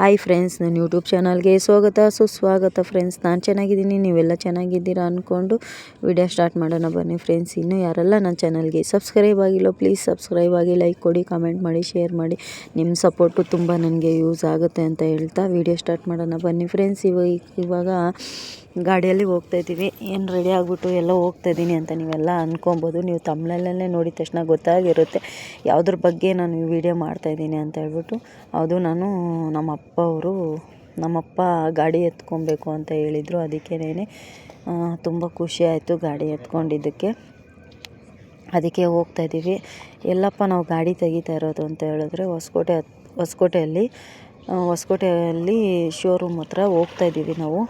Hi friends ನನ್ನ YouTube ಚಾನಲ್ಗೆ ಸ್ವಾಗತ. ಸುಸ್ವಾಗತ ಫ್ರೆಂಡ್ಸ್ ನಾನು ಚೆನ್ನಾಗಿದ್ದೀನಿ. ನೀವೆಲ್ಲ ಚೆನ್ನಾಗಿದ್ದೀರಾ ಅಂದ್ಕೊಂಡು ವಿಡಿಯೋ ಸ್ಟಾರ್ಟ್ ಮಾಡೋಣ ಬನ್ನಿ ಫ್ರೆಂಡ್ಸ್ ಇನ್ನೂ ಯಾರೆಲ್ಲ ನನ್ನ ಚಾನಲ್ಗೆ ಸಬ್ಸ್ಕ್ರೈಬ್ ಆಗಿಲ್ಲ ಪ್ಲೀಸ್ ಸಬ್ಸ್ಕ್ರೈಬ್ ಆಗಿ ಲೈಕ್ ಕೊಡಿ ಕಮೆಂಟ್ ಮಾಡಿ ಶೇರ್ ಮಾಡಿ. ನಿಮ್ಮ ಸಪೋರ್ಟು ತುಂಬ ನನಗೆ ಯೂಸ್ ಆಗುತ್ತೆ ಅಂತ ಹೇಳ್ತಾ ವಿಡಿಯೋ ಸ್ಟಾರ್ಟ್ ಮಾಡೋಣ ಬನ್ನಿ ಫ್ರೆಂಡ್ಸ್ ಇವಾಗ ಇವಾಗ ಗಾಡಿಯಲ್ಲಿ ಹೋಗ್ತಾ ಇದ್ದೀವಿ. ಏನು ರೆಡಿ ಆಗಿಬಿಟ್ಟು ಎಲ್ಲ ಹೋಗ್ತಾ ಇದ್ದೀನಿ ಅಂತ ನೀವೆಲ್ಲ ಅಂದ್ಕೊಬೋದು ನೀವು ತಮ್ಮಲ್ಲೇ ನೋಡಿದ ತಕ್ಷಣ ಗೊತ್ತಾಗಿರುತ್ತೆ. ಯಾವುದ್ರ ಬಗ್ಗೆ ನಾನು ವಿಡಿಯೋ ಮಾಡ್ತಾಯಿದ್ದೀನಿ ಅಂತ ಹೇಳ್ಬಿಟ್ಟು. ಅದು ನಾನು ನಮ್ಮ ಅಪ್ಪ ಅವರು ನಮ್ಮಪ್ಪ ಗಾಡಿ ಎತ್ಕೊಬೇಕು ಅಂತ ಹೇಳಿದರು. ಅದಕ್ಕೇನೆ ತುಂಬ ಖುಷಿ ಆಯಿತು ಗಾಡಿ ಎತ್ಕೊಂಡಿದ್ದಕ್ಕೆ. ಅದಕ್ಕೆ ಹೋಗ್ತಾ ಇದ್ದೀವಿ. ಎಲ್ಲಪ್ಪ ನಾವು ಗಾಡಿ ತೆಗಿತಾ ಇರೋದು ಅಂತ ಹೇಳಿದ್ರೆ ಹೊಸಕೋಟೆ ಹೊಸಕೋಟೆಯಲ್ಲಿ ಹೊಸಕೋಟೆಯಲ್ಲಿ ಶೋರೂಮ್ ಹತ್ರ ಹೋಗ್ತಾ ಇದ್ದೀವಿ ನಾವು.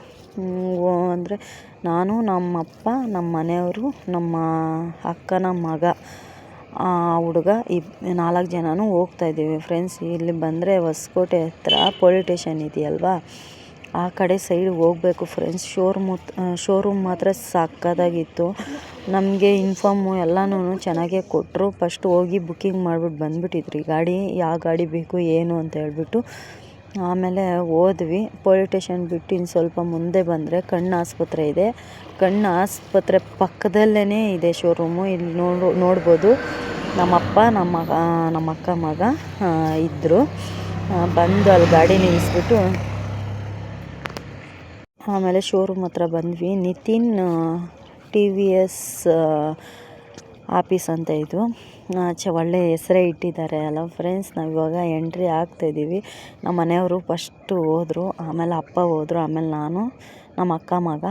ಅಂದರೆ ನಾನು, ನಮ್ಮಪ್ಪ ನಮ್ಮ ಮನೆಯವರು ನಮ್ಮ ಅಕ್ಕನ ಮಗ ಆ ಹುಡುಗ ಇಬ್, ನಾಲ್ಕು ಜನನೂ ಹೋಗ್ತಾಯಿದ್ದೀವಿ ಫ್ರೆಂಡ್ಸ್ ಇಲ್ಲಿ ಬಂದರೆ ಹೊಸಕೋಟೆ ಹತ್ರ ಪೊಲೀಸ್ ಸ್ಟೇಷನ್ ಇದೆಯಲ್ವಾ? ಆ ಕಡೆ ಸೈಡ್ ಹೋಗಬೇಕು ಫ್ರೆಂಡ್ಸ್ ಶೋರೂಮ್ ಶೋರೂಮ್ ಮಾತ್ರ ಸಕ್ಕತ್ತಾಗಿತ್ತು ನಮಗೆ ಇನ್ಫಾರ್ಮು ಎಲ್ಲನೂ ಚೆನ್ನಾಗೇ ಕೊಟ್ಟರು ಫಸ್ಟ್ ಹೋಗಿ ಬುಕ್ಕಿಂಗ್ ಮಾಡಿಬಿಟ್ಟು ಬಂದುಬಿಟ್ಟಿದ್ರಿ. ಗಾಡಿ ಯಾವ ಗಾಡಿ ಬೇಕು, ಏನು ಅಂತ ಹೇಳ್ಬಿಟ್ಟು ಆಮೇಲೆ ಹೋದ್ವಿ ಪೊಲೀಸ್ ಸ್ಟೇಷನ್ ಬಿಟ್ಟು ಇನ್ನು ಸ್ವಲ್ಪ ಮುಂದೆ ಬಂದರೆ ಕಣ್ಣು ಆಸ್ಪತ್ರೆ ಇದೆ. ಕಣ್ಣು ಆಸ್ಪತ್ರೆ ಪಕ್ಕದಲ್ಲೇ ಇದೆ ಶೋರೂಮು. ಇಲ್ಲಿ ನೋಡು, ನೋಡ್ಬೋದು. ನಮ್ಮಪ್ಪ, ನಮ್ಮ ನಮ್ಮ ಅಕ್ಕ ಮಗ ಇದ್ದರು ಬಂದು ಅಲ್ಲಿ ಗಾಡಿ ನಿಲ್ಲಿಸ್ಬಿಟ್ಟು ಆಮೇಲೆ ಶೋರೂಮ್ ಹತ್ರ ಬಂದ್ವಿ. ನಿತಿನ್ ಟಿ ವಿ ಎಸ್ ಆಫೀಸ್ ಅಂತ ಇದು. ಚ ಒಳ್ಳೆ ಹೆಸರೇ ಇಟ್ಟಿದ್ದಾರೆ ಅಲ್ಲ ಫ್ರೆಂಡ್ಸ್ ನಾವು ಇವಾಗ ಎಂಟ್ರಿ ಆಗ್ತಾಯಿದ್ದೀವಿ ನಮ್ಮ ಮನೆಯವರು ಫಸ್ಟು ಹೋದರು, ಆಮೇಲೆ ಅಪ್ಪ ಹೋದರು, ಆಮೇಲೆ ನಾನು ನಮ್ಮ ಅಕ್ಕ ಮಗ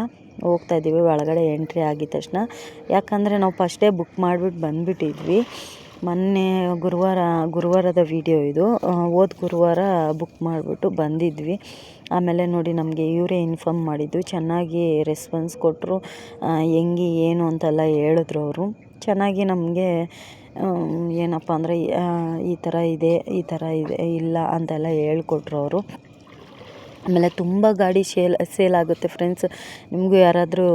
ಹೋಗ್ತಾಯಿದ್ದೀವಿ ಒಳಗಡೆ ಎಂಟ್ರಿ ಆಗಿದ ತಕ್ಷಣ. ಯಾಕಂದರೆ ನಾವು ಫಸ್ಟೇ ಬುಕ್ ಮಾಡಿಬಿಟ್ಟು ಬಂದುಬಿಟ್ಟಿದ್ವಿ. ಮೊನ್ನೆ ಗುರುವಾರ, ಗುರುವಾರದ ವೀಡಿಯೋ ಇದು. ಹೋದ ಗುರುವಾರ ಬುಕ್ ಮಾಡಿಬಿಟ್ಟು ಬಂದಿದ್ವಿ. ಆಮೇಲೆ ನೋಡಿ ನಮಗೆ ಇವರೇ ಇನ್ಫಾರ್ಮ್ ಮಾಡಿದ್ದು. ಚೆನ್ನಾಗಿ ರೆಸ್ಪಾನ್ಸ್ ಕೊಟ್ಟರು ಹೆಂಗೆ, ಏನು ಅಂತೆಲ್ಲ ಹೇಳಿದ್ರು ಅವರು. ಚೆನ್ನಾಗಿ ನಮಗೆ ಏನಪ್ಪ ಅಂದರೆ ಈ ಥರ ಇದೆ, ಈ ಥರ ಇದೆ, ಇಲ್ಲ ಅಂತೆಲ್ಲ ಹೇಳ್ಕೊಟ್ರು ಅವರು. ಆಮೇಲೆ ತುಂಬ ಗಾಡಿ ಶೇಲ್ ಸೇಲ್ ಆಗುತ್ತೆ ಫ್ರೆಂಡ್ಸ್ ನಿಮಗೂ ಯಾರಾದರೂ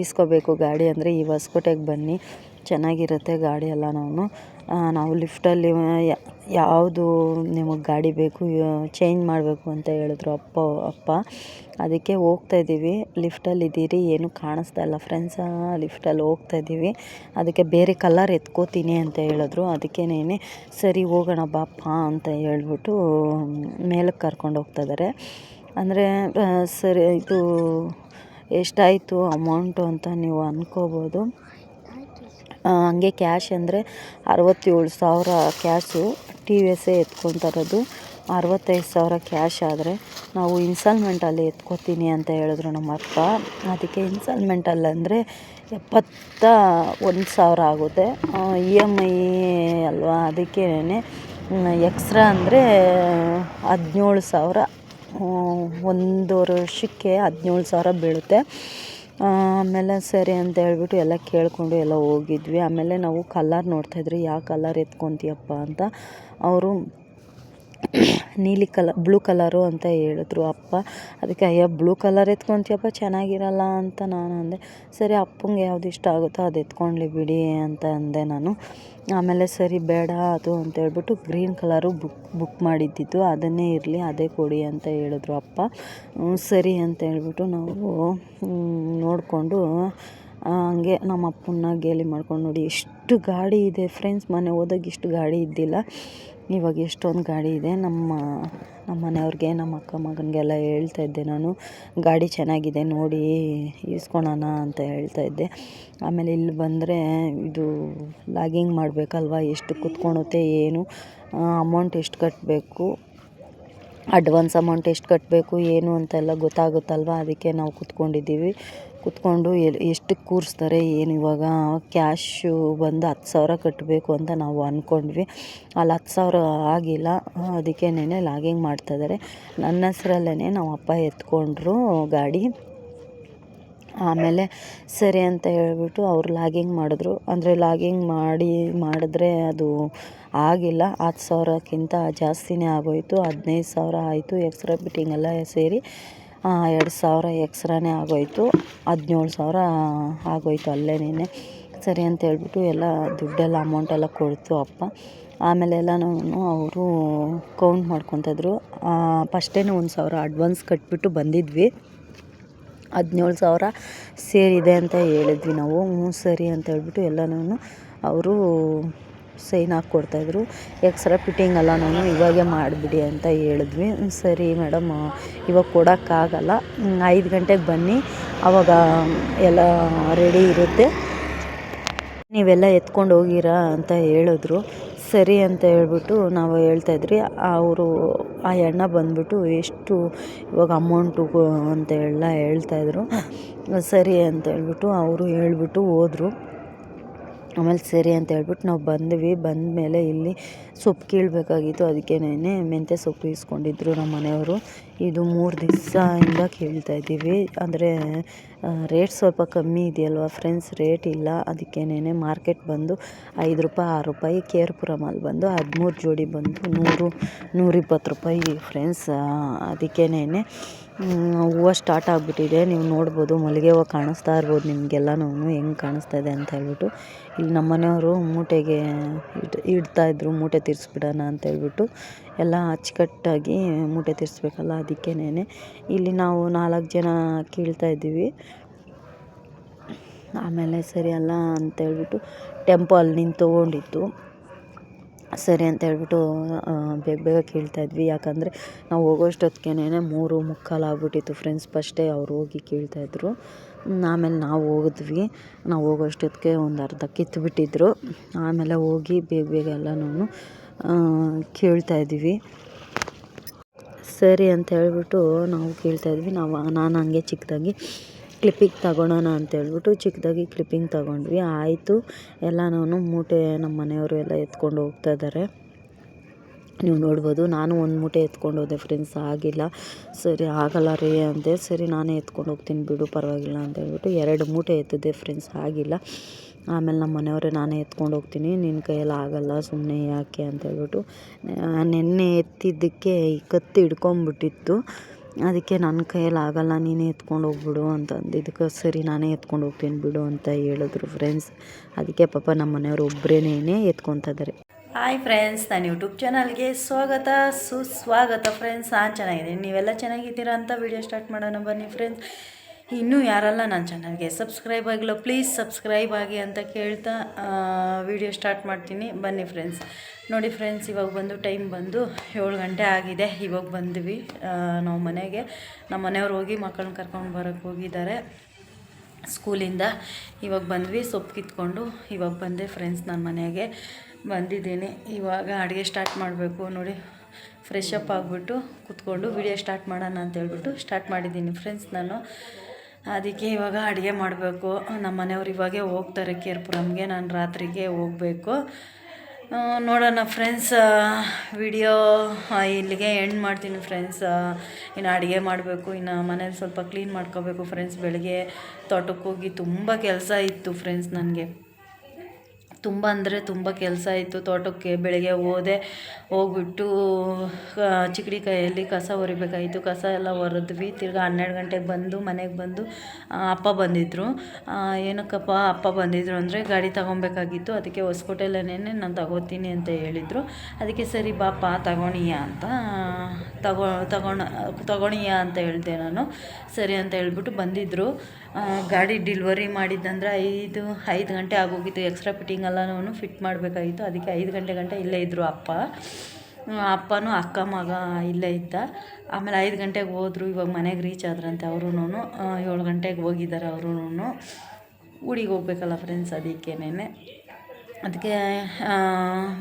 ಈಸ್ಕೋಬೇಕು ಗಾಡಿ ಅಂದರೆ ಈ ಹೊಸ್ಕೋಟೆಗೆ ಬನ್ನಿ. ಚೆನ್ನಾಗಿರುತ್ತೆ ಗಾಡಿ ಎಲ್ಲ ನಾವು ನಾವು ಲಿಫ್ಟಲ್ಲಿ ಯಾವುದು ನಿಮಗೆ ಗಾಡಿ ಬೇಕು ಚೇಂಜ್ ಮಾಡಬೇಕು ಅಂತ ಹೇಳಿದ್ರು ಅಪ್ಪ ಅಪ್ಪ. ಅದಕ್ಕೆ ಹೋಗ್ತಾ ಇದ್ದೀವಿ. ಲಿಫ್ಟಲ್ಲಿ ಇದ್ದೀರಿ, ಏನು ಕಾಣಿಸ್ತಾ ಇಲ್ಲ. ಫ್ರೆಂಡ್ಸ ಲಿಫ್ಟಲ್ಲಿ ಹೋಗ್ತಾ ಇದ್ದೀವಿ. ಅದಕ್ಕೆ ಬೇರೆ ಕಲರ್ ಎತ್ಕೋತೀನಿ ಅಂತ ಹೇಳಿದ್ರು. ಅದಕ್ಕೇನೆ ಸರಿ, ಹೋಗೋಣ ಬಾಪ್ಪ ಅಂತ ಹೇಳ್ಬಿಟ್ಟು, ಮೇಲಕ್ಕೆ ಕರ್ಕೊಂಡು ಹೋಗ್ತಾ ಇದ್ದಾರೆ. ಅಂದರೆ ಸರಿ, ಇದು ಎಷ್ಟಾಯಿತು ಅಮೌಂಟು ಅಂತ ನೀವು ಅಂದ್ಕೋಬೋದು ಹಂಗೆ ಕ್ಯಾಶ್ ಅಂದರೆ ಅರವತ್ತೇಳು ಸಾವಿರ ಕ್ಯಾಶು ಟಿ ವಿ ಎಸ್ಸೇ ಎತ್ಕೊತಾರದು. ಅರವತ್ತೈದು ಸಾವಿರ ಕ್ಯಾಶ್ ಆದರೆ ನಾವು ಇನ್ಸ್ಟಾಲ್ಮೆಂಟಲ್ಲಿ ಎತ್ಕೋತೀನಿ ಅಂತ ಹೇಳಿದ್ರು ನಮ್ಮ ಅಪ್ಪ. ಅದಕ್ಕೆ ಇನ್ಸ್ಟಾಲ್ಮೆಂಟಲ್ಲಿ ಅಂದರೆ ಎಪ್ಪತ್ತ ಒಂದು ಸಾವಿರ ಆಗುತ್ತೆ. ಇ ಎಂ ಐ ಅಲ್ವಾ, ಅದಕ್ಕೇನೆ ಎಕ್ಸ್ಟ್ರಾ ಅಂದರೆ ಹದಿನೇಳು ಸಾವಿರ ಒಂದು ವರ್ಷಕ್ಕೆ ಹದಿನೇಳು ಸಾವಿರ ಬೀಳುತ್ತೆ. ಆಮೇಲೆ ಸರಿ ಅಂತ ಹೇಳ್ಬಿಟ್ಟು ಎಲ್ಲ ಕೇಳಿಕೊಂಡು ಎಲ್ಲ ಹೋಗಿದ್ವಿ. ಆಮೇಲೆ ನಾವು ಕಲ್ಲರ್ ನೋಡ್ತಾಯಿದ್ರಿ ಯಾವ ಕಲರ್ ಎತ್ಕೊಂತಿಯಪ್ಪ ಅಂತ. ಅವರು ನೀಲಿ ಕಲರ್ ಬ್ಲೂ ಕಲರು ಅಂತ ಹೇಳಿದ್ರು ಅಪ್ಪ. ಅದಕ್ಕೆ, ಅಯ್ಯೋ ಬ್ಲೂ ಕಲರ್ ಎತ್ಕೊಂತೀಯಪ್ಪ, ಚೆನ್ನಾಗಿರಲ್ಲ ಅಂತ ನಾನು ಅಂದೆ. ಸರಿ, ಅಪ್ಪಂಗೆ ಯಾವ್ದು ಇಷ್ಟ ಆಗುತ್ತೋ ಅದು ಎತ್ಕೊಳ್ಳಿ ಬಿಡಿ ಅಂತ ಅಂದೆ ನಾನು. ಆಮೇಲೆ, ಸರಿ, ಬೇಡ, ಅದು ಅಂತ ಹೇಳ್ಬಿಟ್ಟು ಗ್ರೀನ್ ಕಲರು ಬುಕ್ ಬುಕ್ ಮಾಡಿದ್ದಿದ್ದು ಅದನ್ನೇ ಇರಲಿ, ಅದೇ ಕೊಡಿ ಅಂತ ಹೇಳಿದ್ರು ಅಪ್ಪ. ಸರಿ ಅಂತ ಹೇಳ್ಬಿಟ್ಟು ನಾವು ನೋಡಿಕೊಂಡು ಹಂಗೆ ನಮ್ಮ ಅಪ್ಪನ್ನ ಗೇಲಿ ಮಾಡ್ಕೊಂಡು ನೋಡಿ. ಎಷ್ಟು ಗಾಡಿ ಇದೆ ಫ್ರೆಂಡ್ಸ್ ಮನೆ ಹೋದಾಗ ಇಷ್ಟು ಗಾಡಿ ಇದ್ದಿಲ್ಲ. ಇವಾಗ ಎಷ್ಟೊಂದು ಗಾಡಿ ಇದೆ. ನಮ್ಮ ನಮ್ಮ ಮನೆಯವ್ರಿಗೆ, ನಮ್ಮ ಅಕ್ಕ ಮಗನಿಗೆಲ್ಲ ಹೇಳ್ತಾಯಿದ್ದೆ ನಾನು. ಗಾಡಿ ಚೆನ್ನಾಗಿದೆ, ನೋಡಿ ಈಸ್ಕೊಳೋಣ ಅಂತ ಹೇಳ್ತಾಯಿದ್ದೆ ಆಮೇಲೆ ಇಲ್ಲಿ ಬಂದರೆ ಇದು ಲಾಗಿಂಗ್ ಮಾಡಬೇಕಲ್ವಾ, ಎಷ್ಟು ಕುತ್ಕೊಳುತ್ತೆ, ಏನು ಅಮೌಂಟ್ ಎಷ್ಟು ಕಟ್ಟಬೇಕು ಅಡ್ವಾನ್ಸ್ ಅಮೌಂಟ್ ಎಷ್ಟು ಕಟ್ಟಬೇಕು ಏನು ಅಂತೆಲ್ಲ ಗೊತ್ತಾಗುತ್ತಲ್ವ? ಅದಕ್ಕೆ ನಾವು ಕೂತ್ಕೊಂಡಿದ್ದೀವಿ. ಕೂತ್ಕೊಂಡು ಎಷ್ಟು ಕೂರಿಸ್ತಾರೆ, ಏನು ಇವಾಗ ಕ್ಯಾಶು ಬಂದು ಹತ್ತು ಸಾವಿರ ಕಟ್ಟಬೇಕು ಅಂತ ನಾವು ಅಂದ್ಕೊಂಡ್ವಿ ಅಲ್ಲಿ ಹತ್ತು ಸಾವಿರ ಆಗಿಲ್ಲ. ಅದಕ್ಕೇನೆ ಲಾಗಿಂಗ್ ಮಾಡ್ತಾಯಿದ್ದಾರೆ ನನ್ನ ಹೆಸ್ರಲ್ಲೇ ನಮ್ಮ ಅಪ್ಪ ಎತ್ಕೊಂಡ್ರು ಗಾಡಿ. ಆಮೇಲೆ ಸರಿ ಅಂತ ಹೇಳಿಬಿಟ್ಟು ಅವ್ರು ಲಾಗಿಂಗ್ ಮಾಡಿದ್ರು. ಅಂದರೆ ಲಾಗಿಂಗ್ ಮಾಡಿ, ಮಾಡಿದ್ರೆ ಅದು ಆಗಿಲ್ಲ. ಹತ್ತು ಸಾವಿರಕ್ಕಿಂತ ಜಾಸ್ತಿನೇ ಆಗೋಯಿತು. ಹದಿನೈದು ಸಾವಿರ ಆಯಿತು. ಎಕ್ಸ್ರಾ ಬಿಟ್ಟಿಂಗ್ ಎಲ್ಲ ಸೇರಿ ಎರಡು ಸಾವಿರ ಎಕ್ಸ್ರಾನೇ ಆಗೋಯಿತು. ಹದಿನೇಳು ಸಾವಿರ ಆಗೋಯಿತು ಅಲ್ಲೇನೇ ಸರಿ ಅಂತ ಹೇಳ್ಬಿಟ್ಟು ಎಲ್ಲ ದುಡ್ಡೆಲ್ಲ ಅಮೌಂಟೆಲ್ಲ ಕೊಡ್ತು ಅಪ್ಪ. ಆಮೇಲೆ ಎಲ್ಲನೂ ಅವರು ಕೌಂಟ್ ಮಾಡ್ಕೊತಿದ್ರು ಫಸ್ಟೇ ಒಂದು ಸಾವಿರ ಅಡ್ವಾನ್ಸ್ ಕಟ್ಬಿಟ್ಟು ಬಂದಿದ್ವಿ. ಹದಿನೇಳು ಸಾವಿರ ಸೇರಿದೆ ಅಂತ ಹೇಳಿದ್ವಿ ನಾವು. ಹ್ಞೂ ಸರಿ ಅಂತ ಹೇಳ್ಬಿಟ್ಟು ಎಲ್ಲನೂ ಅವರು ಸೈನ್ ಹಾಕ್ಕೊಡ್ತಾಯಿದ್ರು ಎಕ್ಸ್ರೇ ಫಿಟ್ಟಿಂಗ್ ನಾನು ಇವಾಗೆ ಮಾಡಿಬಿಡಿ ಅಂತ ಹೇಳಿದ್ವಿ. ಸರಿ ಮೇಡಮ್, ಇವಾಗ ಕೊಡೋಕ್ಕಾಗಲ್ಲ ಐದು ಗಂಟೆಗೆ ಬನ್ನಿ. ಆವಾಗ ಎಲ್ಲ ರೆಡಿ ಇರುತ್ತೆ. ನೀವೆಲ್ಲ ಎತ್ಕೊಂಡು ಹೋಗಿರಾ ಅಂತ ಹೇಳಿದ್ರು. ಸರಿ ಅಂತ ಹೇಳ್ಬಿಟ್ಟು ನಾವು ಹೇಳ್ತಾಯಿದ್ರಿ ಅವರು, ಆ ಅಣ್ಣ ಬಂದುಬಿಟ್ಟು ಎಷ್ಟು ಇವಾಗ ಅಮೌಂಟು ಅಂತ ಎಲ್ಲ ಹೇಳ್ತಾಯಿದ್ರು ಸರಿ ಅಂತ ಹೇಳ್ಬಿಟ್ಟು ಅವರು ಹೇಳ್ಬಿಟ್ಟು ಹೋದ್ರು. ಆಮೇಲೆ ಸರಿ ಅಂತ ಹೇಳ್ಬಿಟ್ಟು ನಾವು ಬಂದ್ವಿ. ಬಂದಮೇಲೆ ಇಲ್ಲಿ ಸೊಪ್ಪು ಕೀಳಬೇಕಾಗಿತ್ತು. ಅದಕ್ಕೇನೆ ಮೆಂತ್ಯ ಸೊಪ್ಪು ಇಸ್ಕೊಂಡಿದ್ರು ನಮ್ಮ ಮನೆಯವರು. ಇದು ಮೂರು ದಿವಸದಿಂದ ಕೇಳ್ತಾ ಇದ್ದೀವಿ. ಅಂದರೆ ರೇಟ್ ಸ್ವಲ್ಪ ಕಮ್ಮಿ ಇದೆಯಲ್ವಾ ಫ್ರೆಂಡ್ಸ್ ರೇಟ್ ಇಲ್ಲ. ಅದಕ್ಕೇನೆ ಮಾರ್ಕೆಟ್ ಬಂದು ಐದು ರೂಪಾಯಿ, ಆರು ರೂಪಾಯಿ ಕೆ ಆರ್ ಬಂದು ಹದಿಮೂರು ಜೋಡಿ ಬಂದು ನೂರು, ನೂರಿಪ್ಪತ್ತು ರೂಪಾಯಿ ಫ್ರೆಂಡ್ಸ್ ಅದಕ್ಕೇನೆ ಹೂವು ಸ್ಟಾರ್ಟ್ ಆಗಿಬಿಟ್ಟಿದೆ. ನೀವು ನೋಡ್ಬೋದು, ಮಲ್ಲಿಗೆ ಹೂವು ಕಾಣಿಸ್ತಾ ಇರ್ಬೋದು ನಿಮಗೆಲ್ಲನೂ. ಹೆಂಗೆ ಕಾಣಿಸ್ತಾ ಇದೆ ಅಂತ ಹೇಳ್ಬಿಟ್ಟು. ಇಲ್ಲಿ ನಮ್ಮ ಮನೆಯವರು ಮೂಟೆಗೆ ಇಡ್ತಾ ಇಡ್ತಾಯಿದ್ರು ಮೂಟೆ ತೀರಿಸ್ಬಿಡೋಣ ಅಂತ ಹೇಳ್ಬಿಟ್ಟು. ಎಲ್ಲ ಅಚ್ಚುಕಟ್ಟಾಗಿ ಮೂಟೆ ತಿರ್ಸ್ಬೇಕಲ್ಲ ಅದಕ್ಕೇನೆ ಇಲ್ಲಿ ನಾವು ನಾಲ್ಕು ಜನ ಕೇಳ್ತಾ ಇದ್ದೀವಿ. ಆಮೇಲೆ ಸರಿ ಅಲ್ಲ ಅಂತೇಳ್ಬಿಟ್ಟು ಟೆಂಪೋ ಅಲ್ಲಿ ನಿಂತು ತೊಗೊಂಡಿತ್ತು ಸರಿ ಅಂತ ಹೇಳ್ಬಿಟ್ಟು ಬೇಗ ಬೇಗ ಕೀಳ್ತಾಯಿದ್ವಿ ಯಾಕಂದರೆ ನಾವು ಹೋಗೋಷ್ಟೊತ್ತಿಗೇನೆ ಮೂರು ಮುಕ್ಕಾಲು ಆಗ್ಬಿಟ್ಟಿತ್ತು ಫ್ರೆಂಡ್ಸ್ ಫಸ್ಟೇ ಅವ್ರು ಹೋಗಿ ಕೇಳ್ತಾಯಿದ್ರು ಆಮೇಲೆ ನಾವು ಹೋಗಿದ್ವಿ. ನಾವು ಹೋಗೋಷ್ಟೊತ್ತಿಗೆ ಒಂದು ಅರ್ಧ ಕಿತ್ತುಬಿಟ್ಟಿದ್ರು ಆಮೇಲೆ ಹೋಗಿ ಬೇಗ ಬೇಗ ಎಲ್ಲನೂ ಕೇಳ್ತಾಯಿದ್ವಿ ಸರಿ ಅಂತ ಹೇಳ್ಬಿಟ್ಟು ನಾವು ಕೇಳ್ತಾಯಿದ್ವಿ ನಾವು, ನಾನು ಹಂಗೆ ಚಿಕ್ಕದಾಗಿ ಕ್ಲಿಪ್ಪಿಂಗ್ ತಗೊಳೋಣ ಅಂತ ಹೇಳ್ಬಿಟ್ಟು ಚಿಕ್ಕದಾಗಿ ಕ್ಲಿಪ್ಪಿಂಗ್ ತಗೊಂಡ್ವಿ. ಆಯಿತು. ಎಲ್ಲನೂ ಮೂಟೆ ನಮ್ಮ ಮನೆಯವರು ಎಲ್ಲ ಎತ್ಕೊಂಡು ಹೋಗ್ತಾ ಇದ್ದಾರೆ. ನೀವು ನೋಡ್ಬೋದು, ನಾನು ಒಂದು ಮೂಟೆ ಎತ್ಕೊಂಡು ಹೋದೆ ಫ್ರೆಂಡ್ಸ್ ಆಗಿಲ್ಲ. ಸರಿ, ಆಗಲ್ಲ ರೀ ಅಂದೆ. ಸರಿ, ನಾನೇ ಎತ್ಕೊಂಡು ಹೋಗ್ತೀನಿ ಬಿಡು, ಪರವಾಗಿಲ್ಲ ಅಂತ ಹೇಳ್ಬಿಟ್ಟು ಎರಡು ಮೂಟೆ ಎತ್ತಿದೆ ಫ್ರೆಂಡ್ಸ್ ಆಗಿಲ್ಲ. ಆಮೇಲೆ ನಮ್ಮ ಮನೆಯವರೇ ನಾನೇ ಎತ್ಕೊಂಡು ಹೋಗ್ತೀನಿ ನಿನ್ನ ಕೈಯಲ್ಲಿ ಆಗಲ್ಲ ಸುಮ್ಮನೆ ಯಾಕೆ ಅಂತ ಹೇಳ್ಬಿಟ್ಟು ನೆನ್ನೆ ಎತ್ತಿದ್ದಕ್ಕೆ ಈ ಕತ್ತಿ ಹಿಡ್ಕೊಂಬಿಟ್ಟಿತ್ತು. ಅದಕ್ಕೆ ನನ್ನ ಕೈಯಲ್ಲಿ ಆಗಲ್ಲ, ನೀನೇ ಎತ್ಕೊಂಡು ಹೋಗ್ಬಿಡು ಅಂತ ಇದಕ್ಕೆ ಸರಿ ನಾನೇ ಎತ್ಕೊಂಡು ಹೋಗ್ತೀನಿ ಬಿಡು ಅಂತ ಹೇಳಿದ್ರು ಫ್ರೆಂಡ್ಸ್ ಅದಕ್ಕೆ ಪಾಪ ನಮ್ಮ ಮನೆಯವರು ಒಬ್ಬರೇನೇ ಇದ್ದಾರೆ ಹಾಯ್ ಫ್ರೆಂಡ್ಸ್ ನಾನು ಯೂಟ್ಯೂಬ್ ಚಾನಲ್ಗೆ ಸ್ವಾಗತ, ಸುಸ್ವಾಗತ ಫ್ರೆಂಡ್ಸ್ ನಾನು ಚೆನ್ನಾಗಿದ್ದೀನಿ. ನೀವೆಲ್ಲ ಚೆನ್ನಾಗಿದ್ದೀರಾ ಅಂತ ವಿಡಿಯೋ ಸ್ಟಾರ್ಟ್ ಮಾಡೋಣ ಬನ್ನಿ ಫ್ರೆಂಡ್ಸ್ ಇನ್ನೂ ಯಾರಲ್ಲ ನನ್ನ ಚಾನಲ್ಗೆ ಸಬ್ಸ್ಕ್ರೈಬ್ ಆಗಿಲ್ಲ ಪ್ಲೀಸ್ ಸಬ್ಸ್ಕ್ರೈಬ್ ಆಗಿ ಅಂತ ಕೇಳ್ತಾ ವಿಡಿಯೋ ಸ್ಟಾರ್ಟ್ ಮಾಡ್ತೀನಿ. ಬನ್ನಿ ಫ್ರೆಂಡ್ಸ್ ನೋಡಿ ಫ್ರೆಂಡ್ಸ್ ಇವಾಗ ಬಂದು ಟೈಮ್ ಬಂದು ಏಳು ಗಂಟೆ ಆಗಿದೆ. ಇವಾಗ ಬಂದ್ವಿ ನಾವು ಮನೆಗೆ. ನಮ್ಮ ಮನೆಯವ್ರು ಹೋಗಿ ಮಕ್ಕಳನ್ನ ಕರ್ಕೊಂಡು ಬರೋಕ್ಕೆ ಹೋಗಿದ್ದಾರೆ ಸ್ಕೂಲಿಂದ. ಇವಾಗ ಬಂದ್ವಿ, ಸೊಪ್ಪು ಕಿತ್ಕೊಂಡು ಇವಾಗ ಬಂದೆ ಫ್ರೆಂಡ್ಸ್ ನನ್ನ ಮನೆಗೆ. ಬಂದಿದ್ದೀನಿ. ಇವಾಗ ಅಡುಗೆ ಸ್ಟಾರ್ಟ್ ಮಾಡಬೇಕು. ನೋಡಿ ಫ್ರೆಶ್ ಅಪ್ ಆಗಿಬಿಟ್ಟು ಕೂತ್ಕೊಂಡು ವಿಡಿಯೋ ಸ್ಟಾರ್ಟ್ ಮಾಡೋಣ ಅಂತ ಹೇಳ್ಬಿಟ್ಟು ಸ್ಟಾರ್ಟ್ ಮಾಡಿದ್ದೀನಿ ಫ್ರೆಂಡ್ಸ್ ನಾನು. ಅದಕ್ಕೆ ಇವಾಗ ಅಡುಗೆ ಮಾಡಬೇಕು. ನಮ್ಮ ಮನೆಯವ್ರು ಇವಾಗೆ ಹೋಗ್ತಾರೆ ಕೇರ್ಪುರಮ್ಗೆ ನಾನು ರಾತ್ರಿಗೆ ಹೋಗಬೇಕು. ನೋಡೋಣ ಫ್ರೆಂಡ್ಸ್ ವಿಡಿಯೋ ಇಲ್ಲಿಗೆ ಎಂಡ್ ಮಾಡ್ತೀನಿ ಫ್ರೆಂಡ್ಸ್. ಇನ್ನು ಅಡುಗೆ ಮಾಡಬೇಕು. ಇನ್ನು ಮನೇಲಿ ಸ್ವಲ್ಪ ಕ್ಲೀನ್ ಮಾಡ್ಕೋಬೇಕು ಫ್ರೆಂಡ್ಸ್. ಬೆಳಗ್ಗೆ ತೋಟಕ್ಕೆ ಹೋಗಿ ತುಂಬ ಕೆಲಸ ಇತ್ತು ಫ್ರೆಂಡ್ಸ್ ನನಗೆ. ತುಂಬ ಅಂದರೆ ತುಂಬ ಕೆಲಸ ಇತ್ತು. ತೋಟಕ್ಕೆ ಬೆಳಗ್ಗೆ ಹೋದೆ. ಹೋಗ್ಬಿಟ್ಟು ಚಿಕ್ಕಡಿ ಕೈಯಲ್ಲಿ ಕಸ ಹೊರಿಬೇಕಾಯಿತು. ಕಸ ಎಲ್ಲ ಹೊರದ್ವಿ. ತಿರ್ಗಿ ಹನ್ನೆರಡು ಗಂಟೆಗೆ ಬಂದು, ಮನೆಗೆ ಬಂದು ಅಪ್ಪ ಬಂದಿದ್ದರು ಏನಕ್ಕಪ್ಪ, ಅಪ್ಪ ಬಂದಿದ್ದರು ಅಂದರೆ ಗಾಡಿ ತಗೊಬೇಕಾಗಿತ್ತು. ಅದಕ್ಕೆ ಹೊಸಕೋಟೆಲ್ಲೇ ನಾನು ತಗೋತೀನಿ ಅಂತ ಹೇಳಿದರು. ಅದಕ್ಕೆ ಸರಿ ಬಾಪ ತಗೊಳೀಯ ಅಂತ, ತಗೋ, ತಗೋಣ ಅಂತ ಹೇಳಿದೆ ನಾನು. ಸರಿ ಅಂತ ಹೇಳ್ಬಿಟ್ಟು ಬಂದಿದ್ದರು ಗಾಡಿ ಡಿಲ್ವರಿ ಮಾಡಿದ್ದಂದ್ರೆ ಐದು ಐದು ಗಂಟೆ ಆಗೋಗಿತ್ತು. ಎಕ್ಸ್ಟ್ರಾ ಫಿಟ್ಟಿಂಗ್ ಎಲ್ಲನೂ ಫಿಟ್ ಮಾಡಬೇಕಾಗಿತ್ತು. ಅದಕ್ಕೆ ಐದು ಗಂಟೆ ಗಂಟೆ ಇಲ್ಲೇ ಇದ್ದರು ಅಪ್ಪ. ಅಪ್ಪನೂ ಅಕ್ಕ ಮಗ ಇಲ್ಲೇ ಇದ್ದ. ಆಮೇಲೆ ಐದು ಗಂಟೆಗೆ ಹೋದರು, ಇವಾಗ ಮನೆಗೆ ರೀಚ್ ಆದ್ರಂತೆ ಅವ್ರೂ ಏಳು ಗಂಟೆಗೆ ಹೋಗಿದ್ದಾರೆ ಅವ್ರೂ ಊಡಿಗೆ ಹೋಗ್ಬೇಕಲ್ಲ ಫ್ರೆಂಡ್ಸ್ ಅದಕ್ಕೇನೆ ಅದಕ್ಕೆ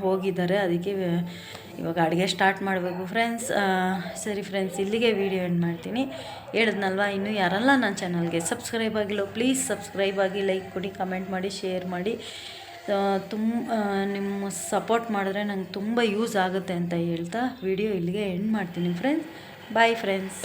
ಹೋಗಿದ್ದಾರೆ. ಅದಕ್ಕೆ ಇವಾಗ ಅಡುಗೆ ಸ್ಟಾರ್ಟ್ ಮಾಡಬೇಕು. ಫ್ರೆಂಡ್ಸ್ ಸರಿ ಫ್ರೆಂಡ್ಸ್ ಇಲ್ಲಿಗೆ ವೀಡಿಯೋ ಎಂಡ್ ಮಾಡ್ತೀನಿ. ಹೇಳಿದ್ನಲ್ವ, ಇನ್ನೂ ಯಾರಲ್ಲ ನನ್ನ ಚಾನಲ್ಗೆ ಸಬ್ಸ್ಕ್ರೈಬ್ ಆಗಿಲ್ಲ ಪ್ಲೀಸ್ ಸಬ್ಸ್ಕ್ರೈಬ್ ಆಗಿ ಲೈಕ್ ಕೊಡಿ ಕಮೆಂಟ್ ಮಾಡಿ ಶೇರ್ ಮಾಡಿ. ತುಂಬ ನಿಮ್ಮ ಸಪೋರ್ಟ್ ಮಾಡಿದ್ರೆ ನಂಗೆ ತುಂಬ ಯೂಸ್ ಆಗುತ್ತೆ ಅಂತ ಹೇಳ್ತಾ ವಿಡಿಯೋ ಇಲ್ಲಿಗೆ ಎಂಡ್ ಮಾಡ್ತೀನಿ ಫ್ರೆಂಡ್ಸ್ ಬಾಯ್ ಫ್ರೆಂಡ್ಸ್